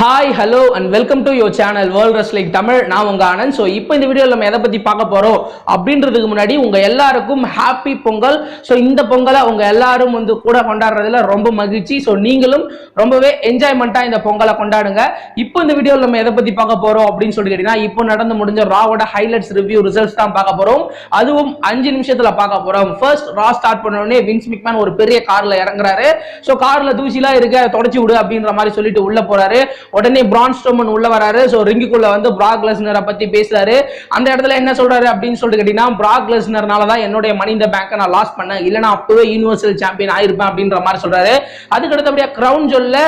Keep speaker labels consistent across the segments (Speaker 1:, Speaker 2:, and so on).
Speaker 1: Hi hello and welcome to your channel world wrestling Tamil நான் உங்க Anand. So இப்போ இந்த வீடியோவில் நம்ம எதை பற்றி பார்க்க போகிறோம் அப்படின்றதுக்கு முன்னாடி உங்கள் எல்லாருக்கும் ஹாப்பி பொங்கல். ஸோ இந்த பொங்கலை உங்கள் எல்லாரும் வந்து கூட கொண்டாடுறதுல ரொம்ப மகிழ்ச்சி. ஸோ நீங்களும் ரொம்பவே என்ஜாய்மெண்ட்டாக இந்த பொங்கலை கொண்டாடுங்க. இப்போ இந்த வீடியோவில் நம்ம எதை பற்றி பார்க்க போகிறோம் அப்படின்னு சொல்லி கேட்டிங்கன்னா இப்போ நடந்து முடிஞ்ச ராவோட ஹைலைட்ஸ் ரிவ்யூ ரிசல்ட்ஸ் தான் பார்க்க போகிறோம் அதுவும் அஞ்சு நிமிஷத்தில் பார்க்க போகிறோம் ஃபர்ஸ்ட் ரா ஸ்டார்ட் பண்ண உடனே வின்ஸ் மிக்மேன் ஒரு பெரிய காரில் இறங்குறாரு. ஸோ காரில் தூசிலாம் இருக்க தொடச்சி விடு அப்படின்ற மாதிரி சொல்லிட்டு உள்ளே போகிறாரு உடனே பிரான் ஸ்டோமன் உள்ள வராரு. ஸோ ரிங்குக்குள்ள வந்து பிராக் லெஸ்னரை பத்தி பேசுறாரு. அந்த இடத்துல என்ன சொல்றாரு அப்படின்னு சொல்லிட்டு கேட்டீங்கன்னா பிராக் லெஸ்னர்னால தான் என்னுடைய மணி இந்த பேங்கை நான் லாஸ் பண்ணேன். இல்லைனா அப்பவே யூனிவர்சல் சாம்பியன் ஆயிருப்பேன் அப்படின்ற மாதிரி சொல்றாரு. அதுக்கு அடுத்தபடியா கிரவுன் சொல்ல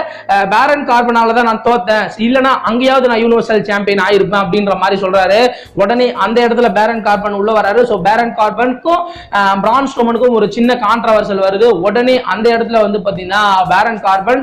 Speaker 1: பேரன் கார்பனால தான் நான் தோத்தேன். இல்லைனா அங்கேயாவது நான் யூனிவர்சல் சாம்பியன் ஆயிருப்பேன் அப்படின்ற மாதிரி சொல்றாரு. உடனே அந்த இடத்துல பேரன் கார்பன் உள்ள வராரு. ஸோ பேரன் கார்பனுக்கும் பிரான் ஸ்டோமனுக்கும் ஒரு சின்ன கான்ட்ரவர்சல் வருது. உடனே அந்த இடத்துல வந்து பார்த்தீங்கன்னா பேரன் கார்பன்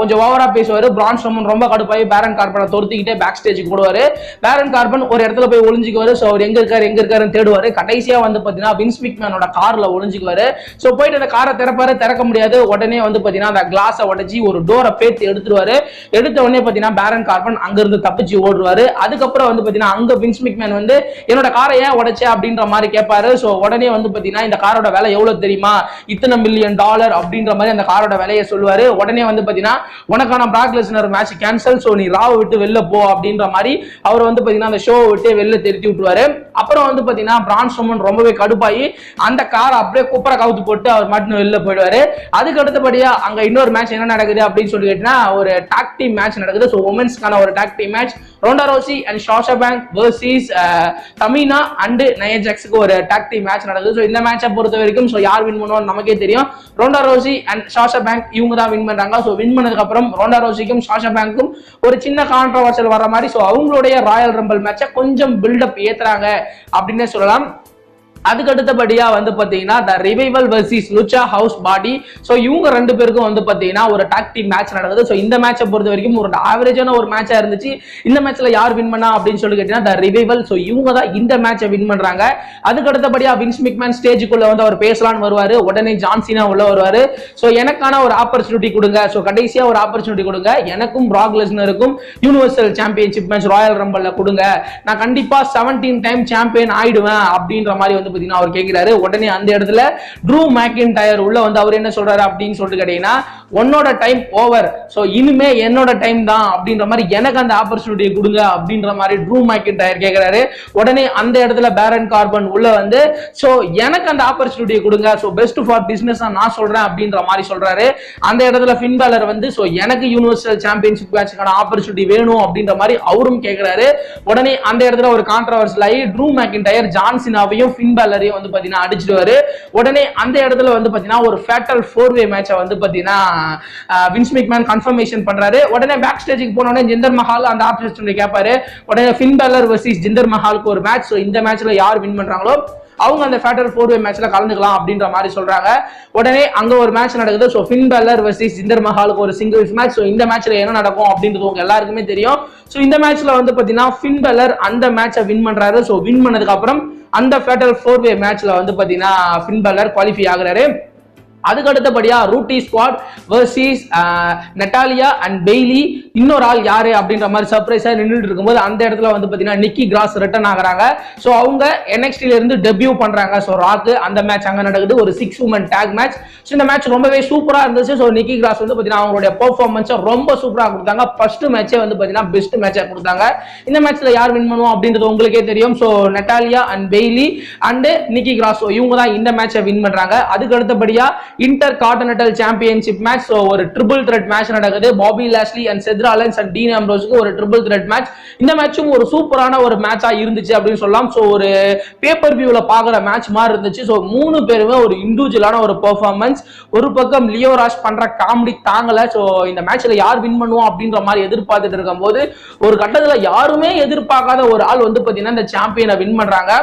Speaker 1: கொஞ்சம் ஓவரா பேசுவாரு. பிரான் ஸ்டோமன் ரொம்ப கடுப்பாகி பேரன் கார்பனை துரத்திக்கிட்டே பேக் ஸ்டேஜுக்கு போடுவார். பேரன் கார்பன் ஒரு இடத்துல போய் ஒளிஞ்சிக்குவார். ஸோ அவர் எங்க இருக்காரு எங்க இருக்காருன்னு தேடுவாரு. கடைசியாக வந்து பார்த்தீங்கன்னா வின்ஸ் மேனோட காரில் ஒளிஞ்சிக்குவார். ஸோ போயிட்டு அந்த காரை திறப்பாரு. திறக்க முடியாது. உடனே வந்து பார்த்தீங்கன்னா அந்த கிளாஸை உடச்சி ஒரு டோரை பேத்து எடுத்துருவாரு. எடுத்த உடனே பார்த்தீங்கன்னா பேரன் கார்பன் அங்கேருந்து தப்பிச்சு ஓடுவாரு. அதுக்கப்புறம் வந்து பார்த்தீங்கன்னா அங்கே வின்ஸ் மேன் வந்து என்னோட காரை ஏன் உடைச்ச? அப்படின்ற மாதிரி கேட்பாரு ஸோ உடனே வந்து பார்த்தீங்கன்னா இந்த காரோட விலை எவ்வளோ தெரியுமா? இத்தனை மில்லியன் டாலர் அப்படின்ற மாதிரி அந்த காரோட விலையை சொல்லுவாரு. உடனே வந்து பார்த்தீங்கன்னா உனக்கான Brock Lesnar match cancel so நீ ராவை விட்டு வெளில போ அப்படின்ற மாதிரி அவர் வந்து பார்த்தீங்கன்னா அந்த ஷோவை விட்டு வெளில திருத்தி விட்டுருவாரு. அப்புறம் வந்து பார்த்தீங்கன்னா பிரான் ஸ்டோமன் ரொம்பவே கடுப்பாகி அந்த காரை அப்படியே குப்பரை கவுத்து போட்டு அவர் மட்டும் வெளில போயிடுவாரு. அதுக்கு அடுத்தபடியாக அங்கே இன்னொரு மேட்ச் என்ன நடக்குது அப்படின்னு சொல்லி கேட்டிங்கன்னா ஒரு டாக் டீம் மேட்ச் நடக்குது. ஸோ உமன்ஸ்க்கான ஒரு tag team match Ronda Rousey and Sasha Bank versus Tamina and நயஜாக்ஸுக்கு ஒரு டாக் டீம் மேட்ச் நடக்குது. ஸோ இந்த மேட்சை பொறுத்த வரைக்கும் ஸோ யார் வின் பண்ணுவோம் நமக்கே தெரியும். Ronda Rousey and Sasha Bank இவங்க தான் வின் பண்ணுறாங்க ஸோ வின் பண்ணதுக்கப்புறம் ரோண்டா ரோசிக்கும் ஷாஷா பேங்க்கும் ஒரு சின்ன கான்ட்ரவர்சல் வர மாதிரி ஸோ அவங்களுடைய ராயல் ரம்பல் மேட்சை கொஞ்சம் பில்டப் ஏத்துறாங்க அப்படின்னே சொல்லலாம். அதுக்கு அடுத்தபடியா வந்து பாத்தீங்கன்னா the Revival versus Lucha House Party so இவங்க ரெண்டு பேருக்கும் வந்து பாத்தீங்கன்னா ஒரு டாக் டீம் மேட்ச் நடக்குது ஸோ இந்த மேட்சை பொறுத்த வரைக்கும் ஒரு ஆவரேஜான ஒரு மேட்சா இருந்துச்சு. இந்த மேட்ச்ல யார் வின் பண்ணா அப்படின்னு சொல்லி கேட்டீங்கன்னா த ரிவைவல் ஸோ இவங்க தான் இந்த மேட்சை வின் பண்றாங்க. அதுக்கு அடுத்தபடியா வின்ஸ் மிக்மேன் ஸ்டேஜுக்குள்ள வந்து அவர் பேசலாம்னு வருவாரு. உடனே ஜான்சினா உள்ள வருவாரு. ஸோ எனக்கான ஒரு ஆப்பர்ச்சுனிட்டி கொடுங்க. ஸோ கடைசியா ஒரு ஆப்பர்ச்சுனிட்டி கொடுங்க. எனக்கும் பிராக் லெஸ்னருக்கும் யூனிவர்சல் சாம்பியன்ஷிப் மேட்ச் ராயல் ரம்பல்ல கொடுங்க. நான் கண்டிப்பா செவன்டீன் டைம் சாம்பியன் ஆயிடுவேன் அப்படின்ற மாதிரி வந்து பார்த்தீங்கன்னா அவர் கேட்கிறாரு உடனே அந்த இடத்துல ட்ரூ மேக்கின் டயர் உள்ள வந்து அவர் என்ன சொல்றாரு அப்படின்னு சொல்லிட்டு கேட்டீங்கன்னா உன்னோட டைம் ஓவர் ஸோ இனிமே என்னோட டைம் தான். அப்படின்ற மாதிரி எனக்கு அந்த ஆப்பர்ச்சுனிட்டியை கொடுங்க அப்படின்ற மாதிரி ட்ரூ மேக்கின் டயர் கேட்கிறாரு உடனே அந்த இடத்துல பேரன் கார்பன் உள்ள வந்து ஸோ எனக்கு அந்த ஆப்பர்ச்சுனிட்டியை கொடுங்க. ஸோ பெஸ்ட் ஃபார் பிஸ்னஸ் நான் சொல்றேன். அப்படின்ற மாதிரி சொல்றாரு. அந்த இடத்துல ஃபின்பாலர் வந்து ஸோ எனக்கு யூனிவர்சல் சாம்பியன்ஷிப் மேட்சுக்கான ஆப்பர்ச்சுனிட்டி வேணும். அப்படின்ற மாதிரி அவரும் கேட்கிறாரு உடனே அந்த இடத்துல ஒரு கான்ட்ரவர்சல் ஆகி ட்ரூ மேக்கின் டயர் ஜான்சினாவையும் ஃபின்பேலரையும் வந்து பாத்தீங்கன்னா அடிச்சிடுவாரு. உடனே அந்த இடத்துல வந்து பாத்தீங்கன்னா ஒரு ஃபேட்டல் ஃபோர் வே மேட்சை வந்து பாத்தீங்கன்னா வின்ஸ் மேன் கன்ஃபர்மேஷன் பண்றாரு. உடனே பேக் ஸ்டேஜுக்கு போன உடனே ஜிந்தர் மஹால் அந்த ஆப்ஷன் கேட்பாரு உடனே ஃபின்பேலர் வர்சஸ் ஜிந்தர் மஹாலுக்கு ஒரு மேட்ச் ஸோ இந்த மேட்ச்ல யார் வின் பண்றாங்களோ அவங்க அந்த ஃபேட்டர் ஃபோர் வே மேட்ச்ல கலந்துக்கலாம் அப்படின்ற மாதிரி சொல்றாங்க. உடனே அங்க ஒரு மேட்ச் நடக்குது. So Finn Balor versus Jinder மஹாலுக்கு ஒரு சிங்கிள்ஸ் மேட்ச் ஸோ இந்த மேட்ச்ல என்ன நடக்கும் அப்படின்றது உங்க எல்லாருக்குமே தெரியும். ஸோ இந்த மேட்ச்ல வந்து பாத்தீங்கன்னா ஃபின் பெல்லர் அந்த மேட்சை வின் பண்றாரு. ஸோ வின் பண்ணதுக்கு அப்புறம் அந்த ஃபேட்டர் ஃபோர் வே மேட்ச்ல வந்து பாத்தீங்கன்னா ஃபின் பெல்லர் குவாலிஃபை ஆகுறாரு. அதுக்கு அடுத்தபடியா Riott Squad versus Natalya and Bayley. இன்னொரு ஆள் யாரு அப்படின்ற மாதிரி சர்ப்ரைஸா நின்றுட்டு இருக்கும்போது அந்த இடத்துல வந்து பாத்தீங்கன்னா நிக்கி கிராஸ் ரிட்டர்ன் ஆகுறாங்க. ஸோ அவங்க என்எக்ஸ்டில இருந்து டெபியூ பண்றாங்க. ஸோ ராக்கு அந்த மேட்ச் அங்க நடக்குது. ஒரு six woman tag match so இந்த மேட்ச் ரொம்பவே சூப்பரா இருந்துச்சு. ஸோ நிக்கி கிராஸ் வந்து பாத்தீங்கன்னா அவங்களுடைய பெர்ஃபார்மன்ஸை ரொம்ப சூப்பரா கொடுத்தாங்க. ஃபர்ஸ்ட் மேட்சே வந்து பாத்தீங்கன்னா பெஸ்ட் மேட்சா கொடுத்தாங்க. இந்த மேட்ச்ல யார் வின் பண்ணுவோம் அப்படின்றது உங்களுக்கே தெரியும். So Natalya and Bayley and Nikki Cross. So இவங்க தான் இந்த மேட்சை வின் பண்றாங்க. அதுக்கு அடுத்தபடியா Intercontinental championship match so ஒரு ட்ரிபிள் த்ரெட் மேட்ச் நடக்குது. Bobby Lashley and Seth Rollins and Dean அம்ரோஸுக்கு ஒரு ட்ரிபிள் த்ரெட் மேட்ச் இந்த மேட்சும் ஒரு சூப்பரான ஒரு மேட்சாக இருந்துச்சு அப்படின்னு சொல்லலாம். ஸோ ஒரு பேப்பர் வியூவில் பார்க்குற மேட்ச் மாதிரி இருந்துச்சு. ஸோ மூணு பேருமே ஒரு இண்டிவிஜுவலான ஒரு பெர்ஃபார்மன்ஸ் ஒரு பக்கம் லியோ பண்ணுற காமெடி தாங்கலை. ஸோ இந்த மேட்ச்சில் யார் வின் பண்ணுவோம் அப்படின்ற மாதிரி எதிர்பார்த்துட்டு இருக்கும்போது ஒரு கட்டத்தில் யாருமே எதிர்பார்க்காத ஒரு ஆள் வந்து பார்த்தீங்கன்னா இந்த சாம்பியனை வின் பண்ணுறாங்க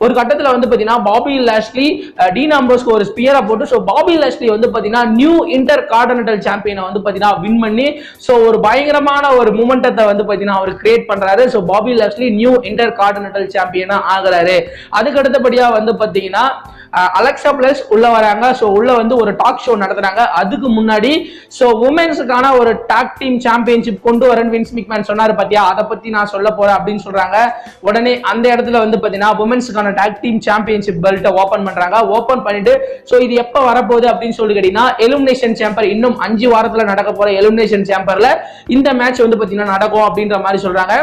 Speaker 1: ஒரு கட்டத்துல வந்து பாத்தீங்கன்னா பாபி லாஷ்லி அஹ், டீன் ஒரு ஸ்பியரை போட்டு ஸோ பாபி லாஷ்லி வந்து பாத்தீங்கன்னா நியூ இன்டர் கார்டினல் சாம்பியனை வந்து பாத்தீங்கன்னா வின் பண்ணி ஸோ ஒரு பயங்கரமான ஒரு மூமெண்டத்தை வந்து பாத்தீங்கன்னா அவர் கிரியேட் பண்றாரு. So Bobby Lashley new Intercontinental சாம்பியனா ஆகிறாரு. அதுக்கு அடுத்தபடியா வந்து பாத்தீங்கன்னா அலெக்சா பிளஸ் உள்ள வராங்க. ஸோ உள்ள வந்து ஒரு டாக் ஷோ நடத்துறாங்க. அதுக்கு முன்னாடி ஸோ உமன்ஸுக்கான ஒரு டாக் டீம் சாம்பியன்ஷிப் கொண்டு வரேன் வின்ஸ் மிக்மேன் சொன்னாரு பார்த்தியா அதை பத்தி நான் சொல்ல போறேன் அப்படின்னு சொல்றாங்க. உடனே அந்த இடத்துல வந்து பார்த்தீங்கன்னா உமன்ஸுக்கான டாக் டீம் சாம்பியன்ஷிப் பெல்ட்டை ஓப்பன் பண்றாங்க. ஓப்பன் பண்ணிட்டு ஸோ இது எப்போ வரப்போகுது அப்படின்னு சொல்லி கேட்டீங்கன்னா எலுமினேஷன் சேம்பர் இன்னும் அஞ்சு வாரத்தில் நடக்க போற எலிமினேஷன் சேம்பர்ல இந்த மேட்ச் வந்து பார்த்தீங்கன்னா நடக்கும் அப்படின்ற மாதிரி சொல்றாங்க.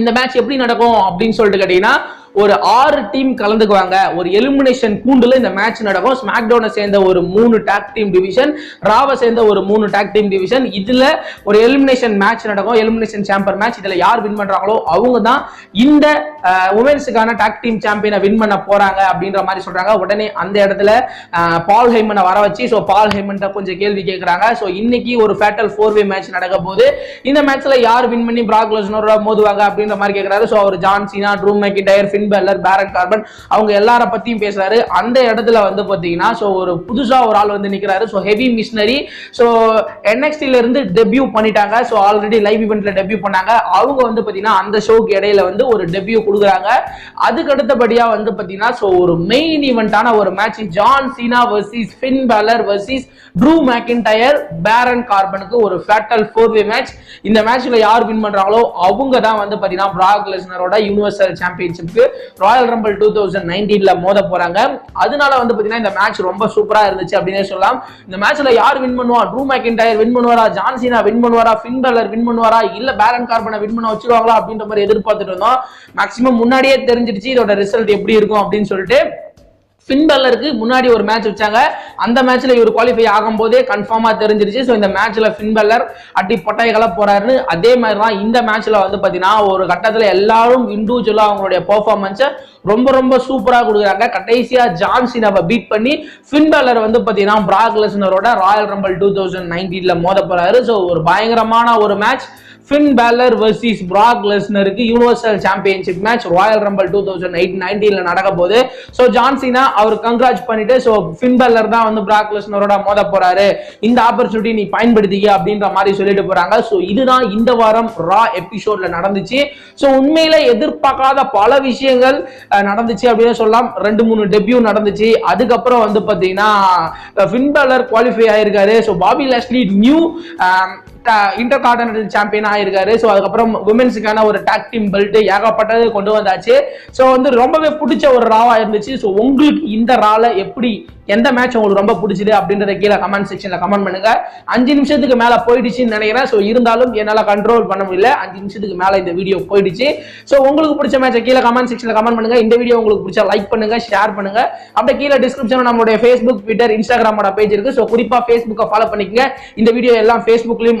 Speaker 1: இந்த மேட்ச் எப்படி நடக்கும் அப்படின்னு சொல்லிட்டு கேட்டீங்கன்னா ஒரு ஆறு டீம் கலந்துக்குவாங்க. ஒரு எலிமினேஷன் கூண்டுல இந்த மேட்ச் நடக்கும். ஸ்மாக்டவுனை சேர்ந்த ஒரு மூணு டாக் டீம் டிவிஷன் ராவை சேர்ந்த ஒரு மூணு டாக் டீம் டிவிஷன் இதுல ஒரு எலிமினேஷன் மேட்ச் நடக்கும். எலிமினேஷன் சாம்பர் மேட்ச் இதுல யார் வின் பண்றாங்களோ அவங்க தான் இந்த உமன்ஸுக்கான டாக் டீம் சாம்பியனை வின் பண்ண போறாங்க அப்படின்ற மாதிரி சொல்றாங்க. உடனே அந்த இடத்துல பால் ஹைமனை வர வச்சு ஸோ பால் ஹைமன் கொஞ்சம் கேள்வி கேட்கறாங்க ஸோ இன்னைக்கு ஒரு ஃபேட்டல் ஃபோர் வே மேட்ச் நடக்க போது இந்த மேட்ச்ல யார் வின் பண்ணி பிராக் லெஸ்னரோட மோதுவாங்க அப்படின்ற மாதிரி கேட்கறாரு ஸோ அவர் John Cena Drew McIntyre Finn Balor Baron Corbin. அவங்க எல்லார பத்தியும் பேசுறாரு. அந்த இடத்துல வந்து பாத்தீங்கன்னா ஸோ ஒரு புதுசா ஒரு ஆள் வந்து நிக்கிறாரு. ஸோ ஹெவி மிஷினரி ஸோ என்எக்ஸ்டில இருந்து டெபியூ பண்ணிட்டாங்க. ஸோ ஆல்ரெடி லைவ் இவெண்ட்ல டெபியூ பண்ணாங்க. அவங்க வந்து பாத்தீங்கன்னா அந்த ஷோக்கு இடையில வந்து ஒரு டெபியூ கொடுக்குறாங்க. அதுக்கு அடுத்தபடியா வந்து பாத்தீங்கன்னா ஸோ ஒரு மெயின் ஈவெண்ட்டான ஒரு match John Cena versus Finn Balor versus Drew McIntyre Baron கார்பனுக்கு ஒரு ஃபேட்டல் ஃபோர் வே மேட்ச் இந்த மேட்ச்ல யார் வின் பண்றாங்களோ அவங்க தான் வந்து பாத்தீங்கன்னா பிராக் லெஸ்னரோட யூனிவர்சல் சாம்பியன்ஷிப்க்கு ராயல் ரம்பிள் டூ தௌசண்ட் நைன்டீன்ல மோத போறாங்க. அதனால வந்து பாத்தீங்கன்னா இந்த மேட்ச் ரொம்ப சூப்பரா இருந்துச்சு அப்படின்னே சொல்லலாம். இந்த மேட்ச்ல யார் வின் பண்ணுவா? ட்ரூ மேக்கின்டயர் வின் பண்ணுவாரா? ஜான்சினா வின் பண்ணுவாரா? ஃபின் பெல்லர் வின் பண்ணுவாரா? இல்ல பேரன் கார்பனை வின் பண்ண வச்சிருவாங்களா அப்படின்ற மாதிரி எதிர்பார்த்துட்டு இருந்தோம். மேக்ஸிமம் முன்னாடியே தெரிஞ்சிடுச்சு இதோட ரிசல்ட் எப்படி இருக்கும் அப்படின்னு சொல்லிட்டு. ஃபின்பல்லருக்கு முன்னாடி ஒரு மேட்ச் வச்சாங்க. அந்த மேட்ச்ல இவர் குவாலிஃபை ஆகும் போதே கன்ஃபார்மா தெரிஞ்சிருச்சு. ஸோ இந்த மேட்ச்ல ஃபின்பல்லர் அடி பொட்டைகளை போறாருன்னு அதே மாதிரி தான் இந்த மேட்ச்ல வந்து பாத்தீங்கன்னா ஒரு கட்டத்துல எல்லாரும் இண்டிவிஜுவலா அவங்களுடைய பெர்ஃபார்மன்ஸை ரொம்ப ரொம்ப சூப்பரா கொடுக்குறாங்க. கடைசியா ஜான்சினாவை பீட் பண்ணி ஃபின்பல்லர் வந்து பாத்தீங்கன்னா பிராக் லெஸ்னரோட ராயல் ரம்பல் டூ தௌசண்ட் நைன்டீன்ல மோத போறாரு. ஸோ ஒரு பயங்கரமான ஒரு match Finn Balor versus Brock லெஸ்னருக்கு Universal Championship match Royal Rumble two thousand eight நைன்டீனில் நடக்க போகுது. ஸோ ஜான்சினா அவர் கங்க்ராச் பண்ணிட்டு ஸோ ஃபின் பேலர் தான் வந்து பிராக் லெஸ்னரோட மோத போறாரு. இந்த ஆப்பர்ச்சுனிட்டி நீ பயன்படுத்திக்க அப்படின்ற மாதிரி சொல்லிட்டு போறாங்க. ஸோ இதுதான் இந்த வாரம் ரா எபிசோட்ல நடந்துச்சு. ஸோ உண்மையில எதிர்பார்க்காத பல விஷயங்கள் நடந்துச்சு அப்படின்னு சொல்லலாம். ரெண்டு மூணு டெபியூ நடந்துச்சு. அதுக்கப்புறம் வந்து பார்த்தீங்கன்னா ஃபின் பேலர் குவாலிஃபை ஆயிருக்காரு. So Bobby Lashley new Intercontinental champion ஆயிருக்காரு. ஸோ அதுக்கப்புறம் உமன்ஸுக்கான ஒரு டாக் டீம் பெல்ட் ஏகப்பட்டது கொண்டு வந்தாச்சு. ஸோ வந்து ரொம்பவே பிடிச்ச ஒரு ராவா இருந்துச்சு. ஸோ உங்களுக்கு இந்த ரால எப்படி எந்த மேட்ச் உங்களுக்கு ரொம்ப பிடிச்சது அப்படின்றத கீழே கமெண்ட் செக்ஷன்ல கமெண்ட் பண்ணுங்க. அஞ்சு நிமிஷத்துக்கு மேல போயிடுச்சுன்னு நினைக்கிறேன். ஸோ இருந்தாலும் என்னால் கண்ட்ரோல் பண்ண முடியல. அஞ்சு நிமிஷத்துக்கு மேல இந்த வீடியோ போயிடுச்சு. ஸோ உங்களுக்கு பிடிச்ச மேட்சை கீழே கமெண்ட் செக்ஷன்ல கமெண்ட் பண்ணுங்க. இந்த வீடியோ உங்களுக்கு பிடிச்சா லைக் பண்ணுங்க ஷேர் பண்ணுங்க. அப்படியே கீழே டிஸ்கிரிப்ஷன் நம்மளுடைய ஃபேஸ்புக் ட்விட்டர் இன்ஸ்டாகிராமோட பேஜ் இருக்கு. ஸோ குறிப்பா ஃபேஸ்புக்கை ஃபாலோ பண்ணிக்கங்க. இந்த வீடியோ எல்லாம் ஃபேஸ்புக்லயும்